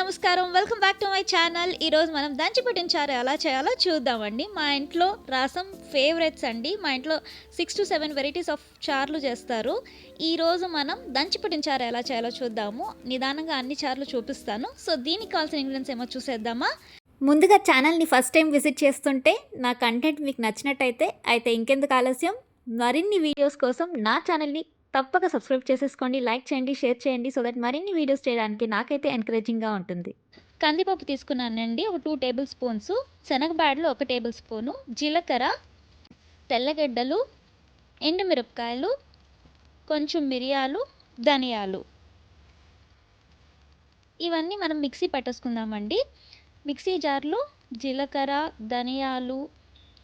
నమస్కారం. Welcome back to my channel ఈరోజు మనం దంచి చారు ఎలా చేయాలో చూద్దామండి. మా ఇంట్లో రసం ఫేవరెట్స్ అండి. మా ఇంట్లో six to seven varieties of చార్లు చేస్తారు. ఈరోజు మనం దంచి చారు ఎలా చేయాలో చూద్దాము. నిదానంగా అన్ని చార్లు చూపిస్తాను. సో దీనికి కావాల్సిన ఇంగ్రీడియంట్స్ ఏమో చూసేద్దామా? ముందుగా ఛానల్ని ఫస్ట్ టైం విజిట్ చేస్తుంటే నా కంటెంట్ మీకు నచ్చినట్టయితే అయితే ఇంకెందుకు ఆలస్యం? మరిన్ని వీడియోస్ కోసం నా ఛానల్ని తప్పక సబ్స్క్రైబ్ చేసేసుకోండి లైక్ చేయండి షేర్ చేయండి సో దట్ మరిన్ని వీడియోస్ చేయడానికి నాకైతే ఎంకరేజింగ్గా ఉంటుంది. కందిపప్పు తీసుకున్నానండి ఒక టూ టేబుల్ స్పూన్స్ శనగబాడలు ఒక టేబుల్ స్పూను జీలకర్ర తెల్లగడ్డలు ఎండుమిరపకాయలు కొంచెం మిరియాలు ధనియాలు. ఇవన్నీ మనం మిక్సీ పట్టేసుకుందామండి. మిక్సీ జార్లో జీలకర్ర ధనియాలు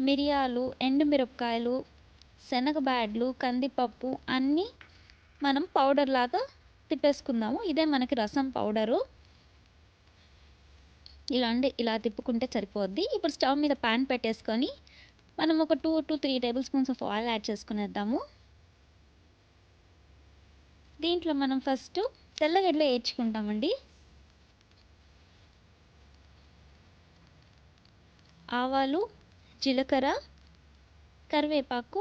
మిరియాలు ఎండుమిరపకాయలు శనగబ్యాడ్లు కందిపప్పు అన్నీ మనం పౌడర్ లాగా తిప్పేసుకుందాము. ఇదే మనకి రసం పౌడరు. ఇలా అండి ఇలా తిప్పుకుంటే సరిపోద్ది. ఇప్పుడు స్టవ్ మీద ప్యాన్ పెట్టేసుకొని మనం ఒక two to three table spoons of oil add చేసుకునేద్దాము. దీంట్లో మనం ఫస్ట్ తెల్లగడ్డలు వేయించుకుంటామండి. ఆవాలు జీలకర్ర కరివేపాకు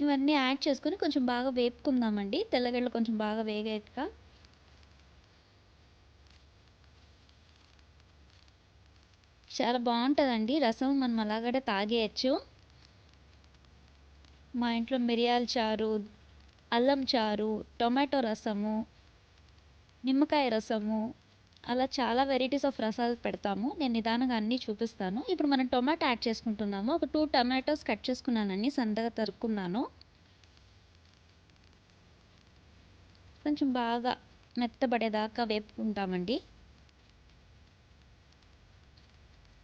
ఇవన్నీ యాడ్ చేసుకొని కొంచెం బాగా వేపుకుందామండి. తెల్లగడ్డలు కొంచెం బాగా వేగాక. చాలా బాగుంటుందండి. రసం మనం అలాగడే తాగేయచ్చు. మా ఇంట్లో మిరియాల చారు అల్లం చారు టొమాటో రసము నిమ్మకాయ రసము అలా చాలా వెరైటీస్ ఆఫ్ రసాలు పెడతాము. నేను నిదానంగా అన్నీ చూపిస్తాను. ఇప్పుడు మనం టొమాటో యాడ్ చేసుకుంటున్నాము. ఒక టూ టొమాటోస్ కట్ చేసుకున్నానండి సన్నగా తరుక్కున్నాను. కొంచెం బాగా మెత్తబడేదాకా వేపుకుంటామండి.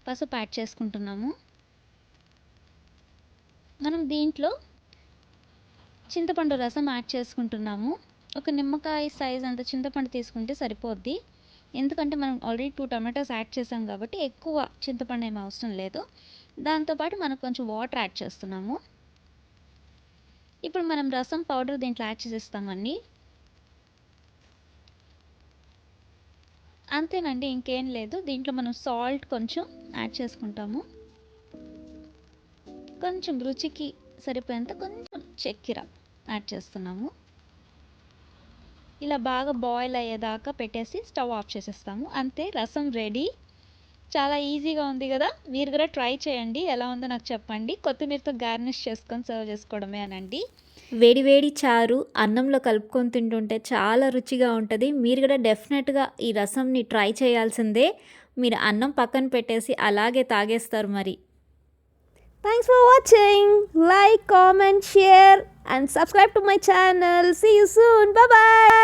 పసుపు యాడ్ చేసుకుంటున్నాము. మనం దీంట్లో చింతపండు రసం యాడ్ చేసుకుంటున్నాము. ఒక నిమ్మకాయ సైజ్ అంత చింతపండు తీసుకుంటే సరిపోద్ది. ఎందుకంటే మనం ఆల్రెడీ టూ టమాటోస్ యాడ్ చేసాం కాబట్టి ఎక్కువ చింతపండు ఏమి అవసరం లేదు. దాంతోపాటు మనం కొంచెం వాటర్ యాడ్ చేస్తున్నాము. ఇప్పుడు మనం రసం పౌడర్ దీంట్లో యాడ్ చేసేస్తామండి అంతేనండి ఇంకేం లేదు. దీంట్లో మనం సాల్ట్ కొంచెం యాడ్ చేసుకుంటాము. కొంచెం రుచికి సరిపోయేంత కొంచెం చక్కెర యాడ్ చేస్తున్నాము. ఇలా బాగా బాయిల్ అయ్యేదాకా పెట్టేసి స్టవ్ ఆఫ్ చేసేస్తాము. అంతే రసం రెడీ చాలా ఈజీగా ఉంది కదా? మీరు కూడా ట్రై చేయండి. ఎలా ఉందో నాకు చెప్పండి. కొత్తిమీరతో గార్నిష్ చేసుకొని సర్వ్ చేసుకోవడమే అనండి. వేడి వేడి చారు అన్నంలో కలుపుకొని తింటుంటే చాలా రుచిగా ఉంటుంది. మీరు కూడా డెఫినెట్గా ఈ రసంని ట్రై చేయాల్సిందే. మీరు అన్నం పక్కన పెట్టేసి అలాగే తాగేస్తారు మరి. Thanks for watching like comment share and subscribe to my channel see you soon bye